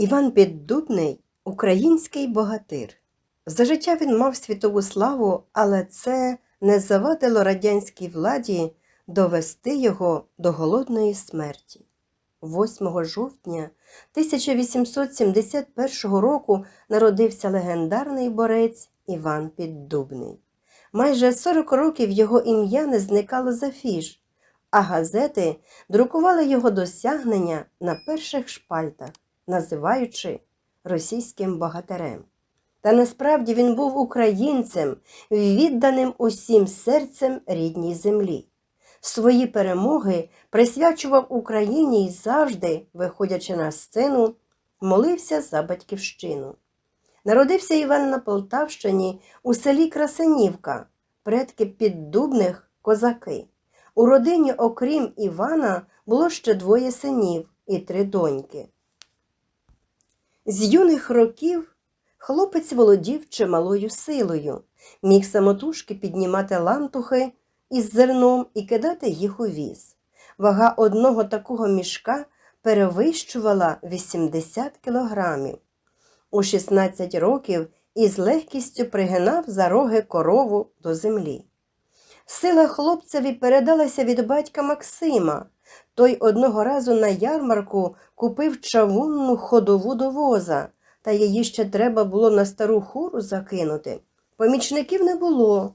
Іван Піддубний український богатир. За життя він мав світову славу, але це не завадило радянській владі довести його до голодної смерті. 8 жовтня 1871 року народився легендарний борець Іван Піддубний. Майже 40 років його ім'я не зникало з афіш, а газети друкували його досягнення на перших шпальтах, називаючи російським богатирем. Та насправді він був українцем, відданим усім серцем рідній землі. Свої перемоги присвячував Україні і завжди, виходячи на сцену, молився за батьківщину. Народився Іван на Полтавщині у селі Красенівка, предки піддубних козаки. У родині, окрім Івана, було ще двоє синів і три доньки. З юних років хлопець володів чималою силою, міг самотужки піднімати лантухи із зерном і кидати їх у віз. Вага одного такого мішка перевищувала 80 кілограмів. У 16 років із легкістю пригинав за роги корову до землі. Сила хлопцеві передалася від батька Максима. Той одного разу на ярмарку купив чавунну ходову до воза, та її ще треба було на стару хуру закинути. Помічників не було,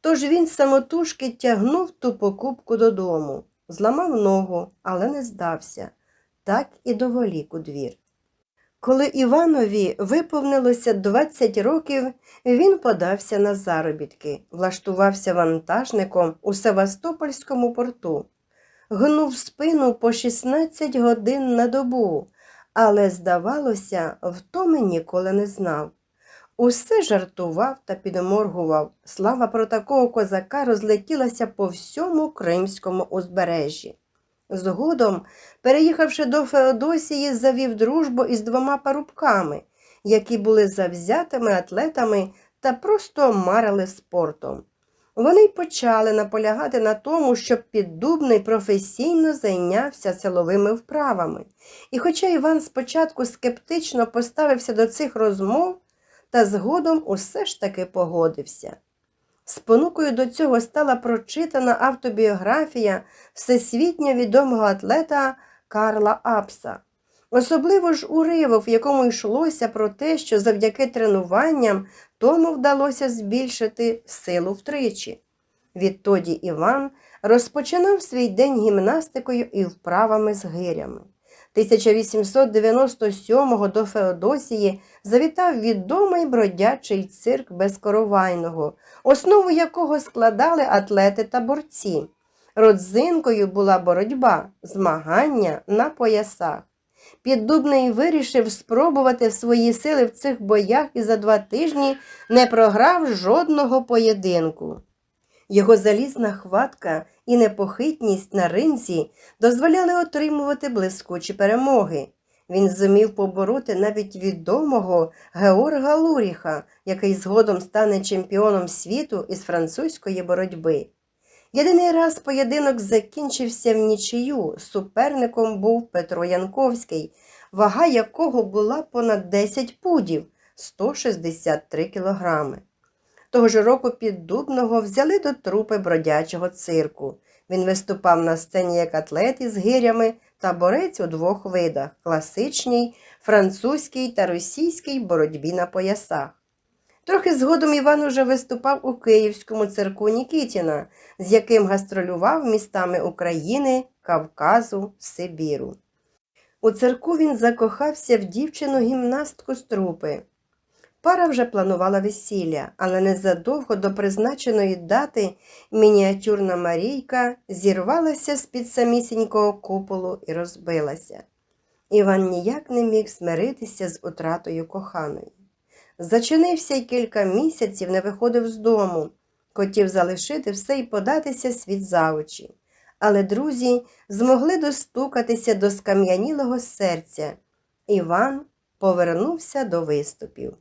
тож він самотужки тягнув ту покупку додому, зламав ногу, але не здався, так і доволік у двір. Коли Іванові виповнилося 20 років, він подався на заробітки, влаштувався вантажником у Севастопольському порту, гнув спину по 16 годин на добу, але, здавалося, втоми ніколи не знав. Усе жартував та підморгував. Слава про такого козака розлетілася по всьому Кримському узбережжі. Згодом, переїхавши до Феодосії, завів дружбу із двома парубками, які були завзятими атлетами та просто марили спортом. Вони почали наполягати на тому, щоб піддубний професійно зайнявся силовими вправами. І хоча Іван спочатку скептично поставився до цих розмов, та згодом усе ж таки погодився. Спонукою до цього стала прочитана автобіографія всесвітньо відомого атлета Карла Апса. Особливо ж уривок, в якому йшлося про те, що завдяки тренуванням тому вдалося збільшити силу втричі. Відтоді Іван розпочинав свій день гімнастикою і вправами з гирями. 1897-го до Феодосії завітав відомий бродячий цирк Безкоровайного, основу якого складали атлети та борці. Родзинкою була боротьба, змагання на поясах. Піддубний вирішив спробувати свої сили в цих боях і за два тижні не програв жодного поєдинку. Його залізна хватка і непохитність на ринзі дозволяли отримувати блискучі перемоги. Він зумів побороти навіть відомого Георга Луріха, який згодом стане чемпіоном світу із французької боротьби. Єдиний раз поєдинок закінчився в нічию. Суперником був Петро Янковський, вага якого була понад 10 пудів 163 кілограми. Того ж року піддубного взяли до трупи бродячого цирку. Він виступав на сцені як атлет із гирями та борець у двох видах класичній, французькій та російській боротьбі на поясах. Трохи згодом Іван уже виступав у Київському цирку Нікітіна, з яким гастролював містами України, Кавказу, Сибіру. У цирку він закохався в дівчину гімнастку з трупи. Пара вже планувала весілля, але незадовго до призначеної дати мініатюрна Марійка зірвалася з-під самісінького куполу і розбилася. Іван ніяк не міг смиритися з утратою коханої. Зачинився й кілька місяців не виходив з дому, хотів залишити все і податися світ за очі. Але друзі змогли достукатися до скам'янілого серця. Іван повернувся до виступів.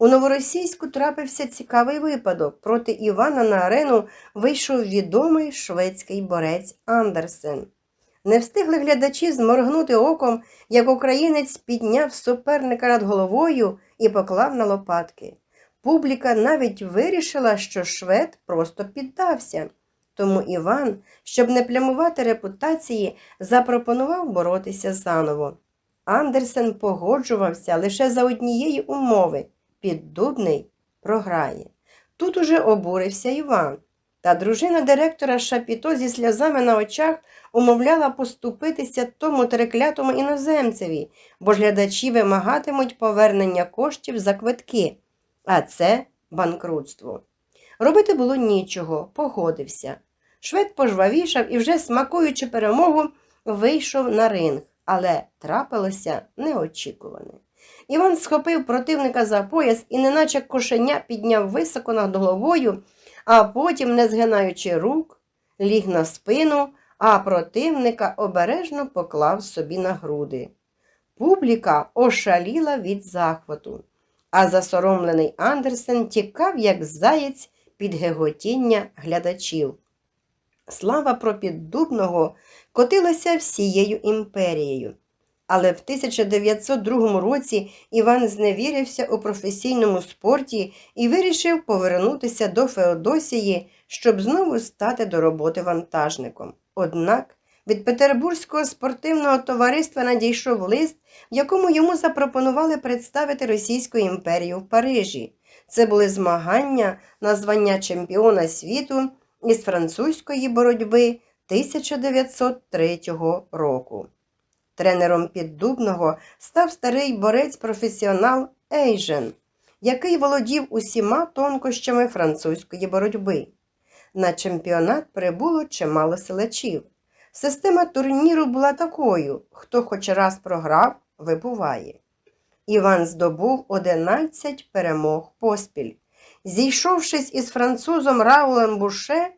У новоросійську трапився цікавий випадок. Проти Івана на арену вийшов відомий шведський борець Андерсен. Не встигли глядачі зморгнути оком, як українець підняв суперника над головою і поклав на лопатки. Публіка навіть вирішила, що швед просто піддався. Тому Іван, щоб не плямувати репутації, запропонував боротися заново. Андерсен погоджувався лише за однієї умови піддубний програє. Тут уже обурився Іван. Та дружина директора Шапіто зі сльозами на очах умовляла поступитися тому треклятому іноземцеві, бо глядачі вимагатимуть повернення коштів за квитки, а це банкрутство. Робити було нічого, погодився. Швед пожвавішав і, вже смакуючи перемогу, вийшов на ринг, але трапилося неочікуване. Іван схопив противника за пояс і, неначе кошеня, підняв високо над головою, а потім, не згинаючи рук, ліг на спину, а противника обережно поклав собі на груди. Публіка ошаліла від захвату, а засоромлений Андерсен тікав, як заєць під геготіння глядачів. Слава про піддубного котилася всією імперією. Але в 1902 році Іван зневірився у професійному спорті і вирішив повернутися до Феодосії, щоб знову стати до роботи вантажником. Однак від Петербурзького спортивного товариства надійшов лист, в якому йому запропонували представити Російську імперію в Парижі. Це були змагання на звання чемпіона світу із французької боротьби 1903 року. Тренером піддубного став старий борець-професіонал Ейжен, який володів усіма тонкощами французької боротьби. На чемпіонат прибуло чимало селачів. Система турніру була такою: хто хоч раз програв, вибуває. Іван здобув 11 перемог поспіль. Зійшовшись із французом Раулем Буше,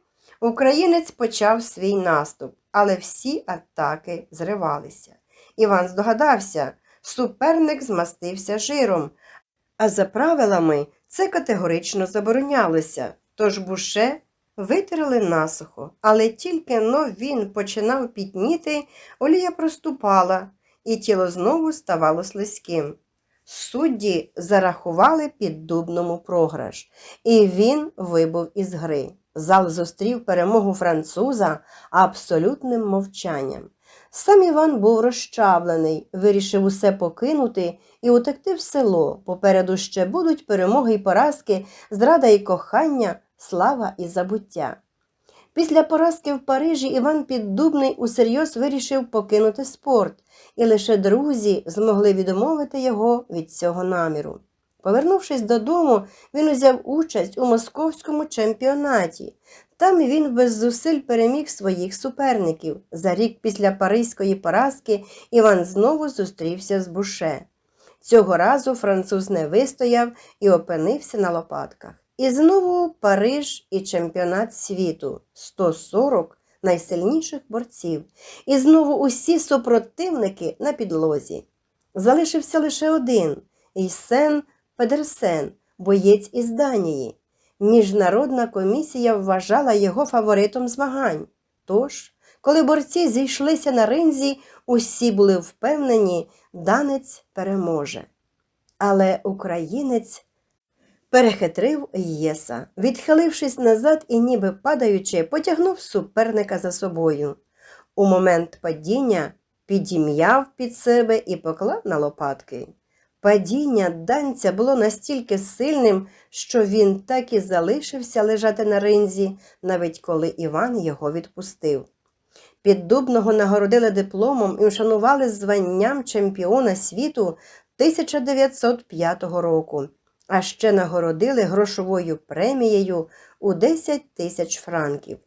українець почав свій наступ, але всі атаки зривалися. Іван здогадався, суперник змастився жиром, а за правилами це категорично заборонялося, тож буше витерли насухо, але тільки но він починав пітніти, олія проступала, і тіло знову ставало слизьким. Судді зарахували піддубному програш, і він вибув із гри. Зал зустрів перемогу француза абсолютним мовчанням. Сам Іван був розчавлений, вирішив усе покинути і утекти в село. Попереду ще будуть перемоги й поразки, зрада і кохання, слава і забуття. Після поразки в Парижі Іван Піддубний усерйоз вирішив покинути спорт, і лише друзі змогли відмовити його від цього наміру. Повернувшись додому, він узяв участь у московському чемпіонаті. Там він без зусиль переміг своїх суперників. За рік після паризької поразки Іван знову зустрівся з Буше. Цього разу француз не вистояв і опинився на лопатках. І знову Париж і чемпіонат світу 140 найсильніших борців. І знову усі супротивники на підлозі. Залишився лише один Ійсен Педерсен, боєць із Данії. Міжнародна комісія вважала його фаворитом змагань. Тож, коли борці зійшлися на ринзі, усі були впевнені, данець переможе. Але українець перехитрив Єса, відхилившись назад і, ніби падаючи, потягнув суперника за собою. У момент падіння підім'яв під себе і поклав на лопатки. Падіння данця було настільки сильним, що він так і залишився лежати на ринзі, навіть коли Іван його відпустив. Піддубного нагородили дипломом і вшанували званням чемпіона світу 1905 року, а ще нагородили грошовою премією у 10 тисяч франків.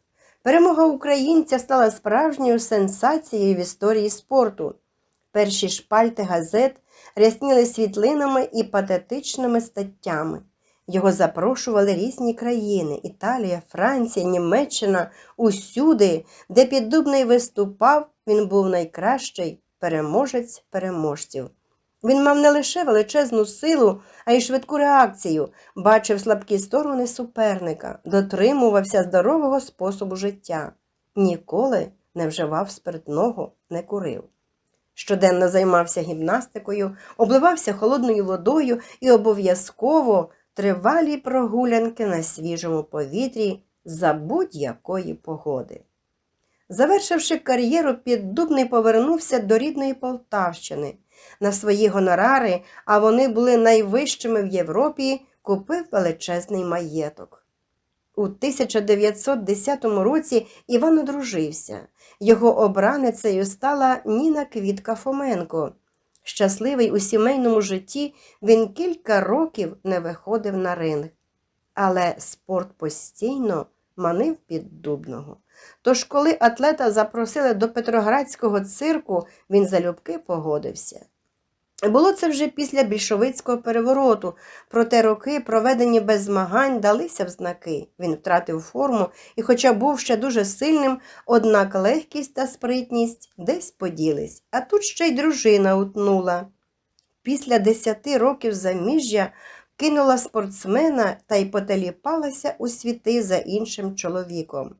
Перемога українця стала справжньою сенсацією в історії спорту. Перші шпальти газет рясніли світлинами і патетичними статтями. Його запрошували різні країни Італія, Франція, Німеччина, усюди, де піддубний виступав, він був найкращий переможець переможців. Він мав не лише величезну силу, а й швидку реакцію, бачив слабкі сторони суперника, дотримувався здорового способу життя. Ніколи не вживав спиртного, не курив. Щоденно займався гімнастикою, обливався холодною водою і обов'язково тривалі прогулянки на свіжому повітрі за будь-якої погоди. Завершивши кар'єру, Піддубний повернувся до рідної Полтавщини. На свої гонорари, а вони були найвищими в Європі, купив величезний маєток. У 1910 році Іван одружився. Його обраницею стала Ніна Квітка Фоменко. Щасливий у сімейному житті, він кілька років не виходив на ринг. Але спорт постійно манив піддубного. Тож, коли атлета запросили до Петроградського цирку, він залюбки погодився. Було це вже після більшовицького перевороту, проте роки, проведені без змагань, далися в знаки. Він втратив форму і, хоча був ще дуже сильним, однак легкість та спритність десь поділись, а тут ще й дружина утнула. Після десяти років заміжжя кинула спортсмена та й потеліпалася у світи за іншим чоловіком.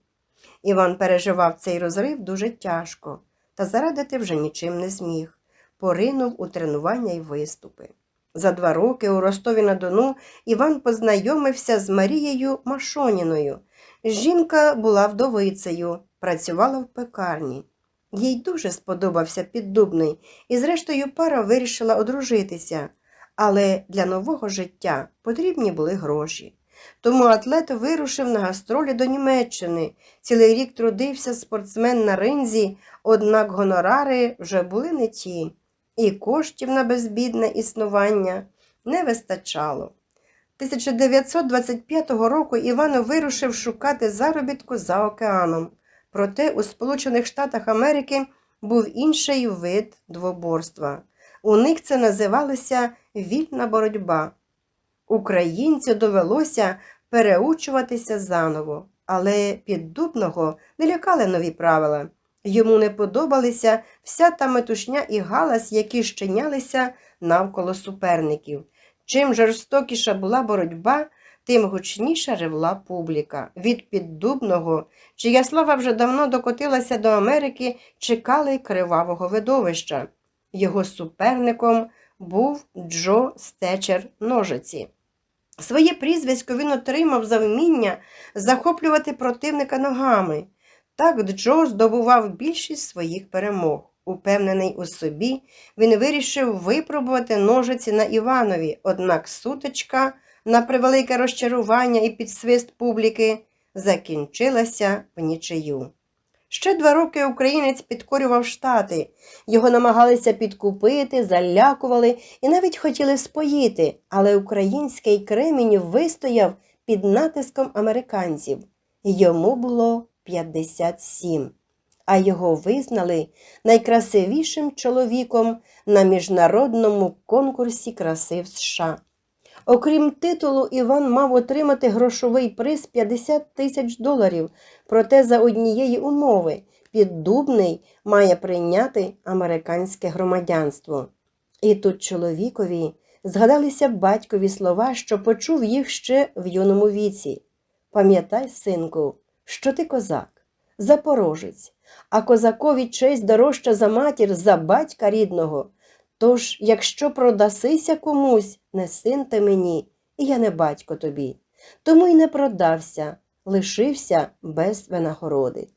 Іван переживав цей розрив дуже тяжко, та зарадити вже нічим не зміг. Поринув у тренування й виступи. За два роки у Ростові на Дону Іван познайомився з Марією Машоніною. Жінка була вдовицею, працювала в пекарні. Їй дуже сподобався піддубний, і, зрештою, пара вирішила одружитися, але для нового життя потрібні були гроші. Тому атлет вирушив на гастролі до Німеччини. Цілий рік трудився спортсмен на ринзі, однак гонорари вже були не ті, і коштів на безбідне існування не вистачало. 1925 року Івано вирушив шукати заробітку за океаном. Проте у Сполучених Штатах Америки був інший вид двоборства. У них це називалося вільна боротьба. Українцю довелося переучуватися заново, але піддубного не лякали нові правила. Йому не подобалися вся та метушня і галас, які щинялися навколо суперників. Чим жорстокіша була боротьба, тим гучніша ревла публіка. Від піддубного, чия слава вже давно докотилася до Америки, чекали кривавого видовища. Його суперником був Джо Стечер Ножиці. Своє прізвисько він отримав за вміння захоплювати противника ногами. Так Джо здобував більшість своїх перемог. Упевнений у собі, він вирішив випробувати ножиці на Іванові, однак сутичка, на превелике розчарування і підсвист публіки, закінчилася в нічию. Ще два роки українець підкорював штати. Його намагалися підкупити, залякували і навіть хотіли споїти, але український кремінь вистояв під натиском американців. Йому було 57, а його визнали найкрасивішим чоловіком на міжнародному конкурсі краси в США. Окрім титулу, Іван мав отримати грошовий приз 50 тисяч доларів, проте за однієї умови піддубний має прийняти американське громадянство. І тут чоловікові згадалися батькові слова, що почув їх ще в юному віці. Пам'ятай, синку, що ти козак, запорожець, а козакові честь дорожча за матір, за батька рідного. Тож, якщо продасися комусь, не син ти мені, і я не батько тобі. Тому й не продався, лишився без винагороди.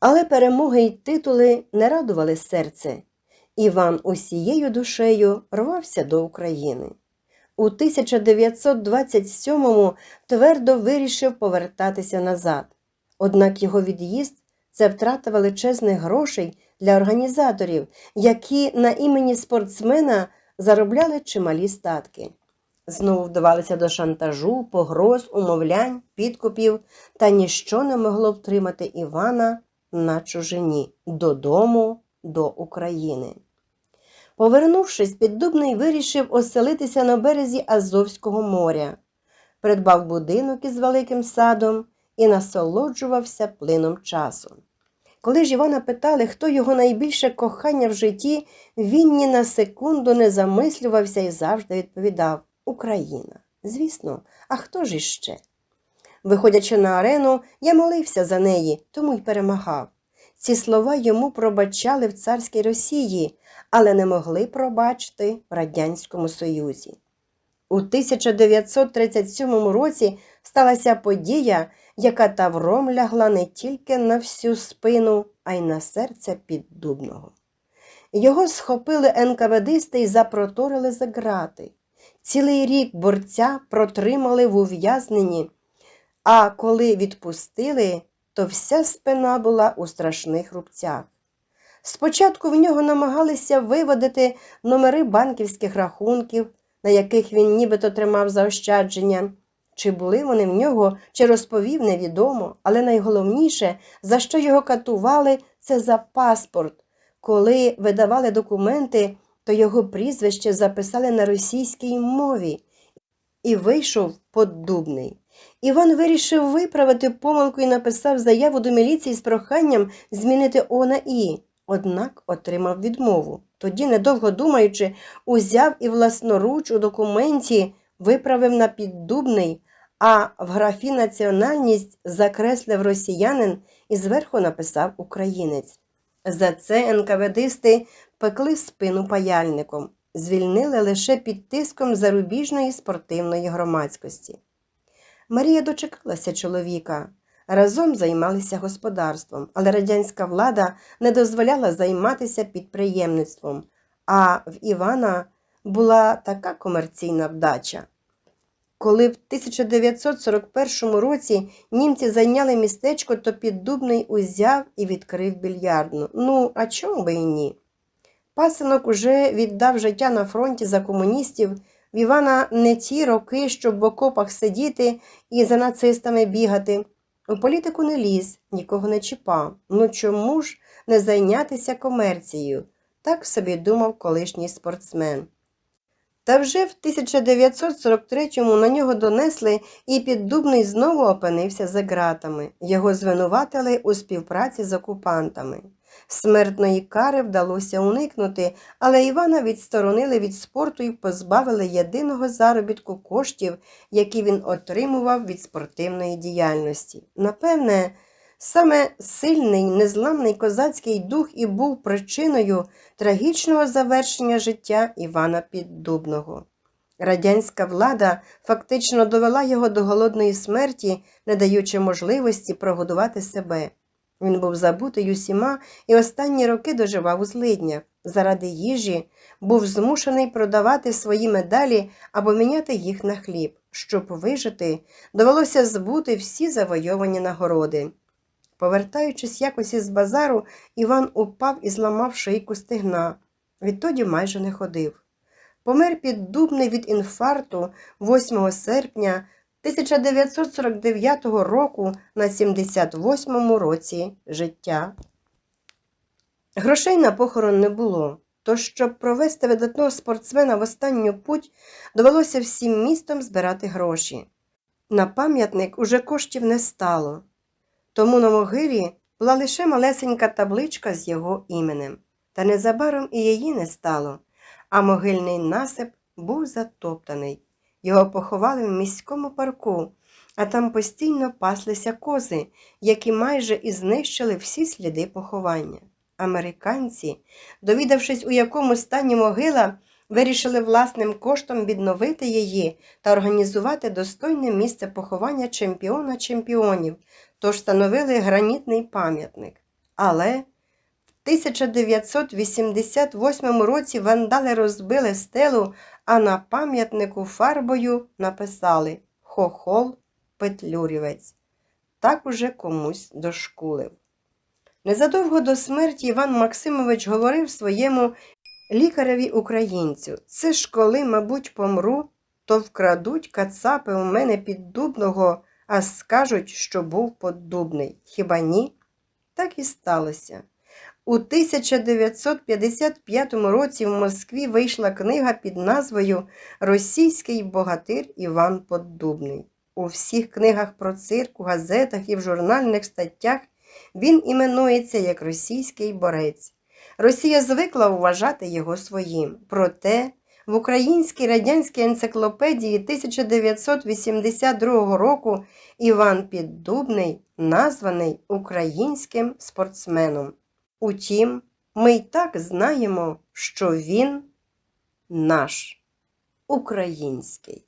Але перемоги й титули не радували серце. Іван усією душею рвався до України. У 1927-му твердо вирішив повертатися назад. Однак його від'їзд це втрата величезних грошей для організаторів, які на імені спортсмена заробляли чималі статки. Знову вдавалися до шантажу, погроз, умовлянь, підкупів, та ніщо не могло втримати Івана на чужині додому до України. Повернувшись, піддубний вирішив оселитися на березі Азовського моря, придбав будинок із великим садом і насолоджувався плином часу. Коли ж Івана питали, хто його найбільше кохання в житті, він ні на секунду не замислювався і завжди відповідав Україна. Звісно, а хто ж іще? Виходячи на арену, я молився за неї, тому й перемагав. ці слова йому пробачали в царській Росії, але не могли пробачити в Радянському Союзі. У 1937 році сталася подія, яка тавром лягла не тільки на всю спину, а й на серце піддубного. Його схопили НКВДисти і запроторили за грати. Цілий рік борця протримали в ув'язненні, а коли відпустили, то вся спина була у страшних рубцях. Спочатку в нього намагалися виводити номери банківських рахунків, на яких він нібито тримав заощадження. Чи були вони в нього, чи розповів, невідомо, але найголовніше, за що його катували, це за паспорт. Коли видавали документи, то його прізвище записали на російській мові і вийшов поддубний. Іван вирішив виправити помилку і написав заяву до міліції з проханням змінити О на І, однак отримав відмову. Тоді, недовго думаючи, узяв і власноруч у документі виправив на піддубний, а в графі національність закреслив росіянин і зверху написав українець. За це НКВДисти пекли спину паяльником, звільнили лише під тиском зарубіжної спортивної громадськості. Марія дочекалася чоловіка. Разом займалися господарством, але радянська влада не дозволяла займатися підприємництвом, а в Івана була така комерційна вдача. Коли в 1941 році німці зайняли містечко, то Піддубний узяв і відкрив більярдну. Ну, а чому би і ні? Пасинок уже віддав життя на фронті за комуністів. В Івана не ті роки, щоб в окопах сидіти і за нацистами бігати. У політику не ліз, нікого не чіпав. Ну чому ж не зайнятися комерцією? Так собі думав колишній спортсмен. Та вже в 1943-му на нього донесли, і піддубний знову опинився за ґратами. Його звинуватили у співпраці з окупантами. Смертної кари вдалося уникнути, але Івана відсторонили від спорту і позбавили єдиного заробітку коштів, які він отримував від спортивної діяльності. Напевне, саме сильний, незламний козацький дух і був причиною трагічного завершення життя Івана Піддубного. Радянська влада фактично довела його до голодної смерті, не даючи можливості прогодувати себе. Він був забутий усіма і останні роки доживав у злиднях. Заради їжі був змушений продавати свої медалі або міняти їх на хліб. Щоб вижити, довелося збути всі завойовані нагороди. Повертаючись якось із базару, Іван упав і зламав шийку стегна. Відтоді майже не ходив. Помер піддубний від інфаркту 8 серпня 1949 року на 78-му році життя. Грошей на похорон не було, тож, щоб провести видатного спортсмена в останню путь, довелося всім містом збирати гроші. На пам'ятник уже коштів не стало, тому на могилі була лише малесенька табличка з його іменем, та незабаром і її не стало, а могильний насип був затоптаний. Його поховали в міському парку, а там постійно паслися кози, які майже і знищили всі сліди поховання. Американці, довідавшись, у якому стані могила, вирішили власним коштом відновити її та організувати достойне місце поховання чемпіона чемпіонів, тож встановили гранітний пам'ятник. Але в 1988 році вандали розбили стелу а на пам'ятнику фарбою написали Хохол Петлюрівець. Так уже комусь дошкулив. Незадовго до смерті Іван Максимович говорив своєму лікареві українцю це ж коли, мабуть, помру, то вкрадуть кацапи у мене піддубного, а скажуть, що був поддубний. Хіба ні? Так і сталося. У 1955 році в Москві вийшла книга під назвою Російський богатир Іван Поддубний. У всіх книгах про цирк, у газетах і в журнальних статтях він іменується як російський борець. Росія звикла вважати його своїм, проте в Українській радянській енциклопедії 1982 року Іван Піддубний названий українським спортсменом. Утім, ми й так знаємо, що він наш український.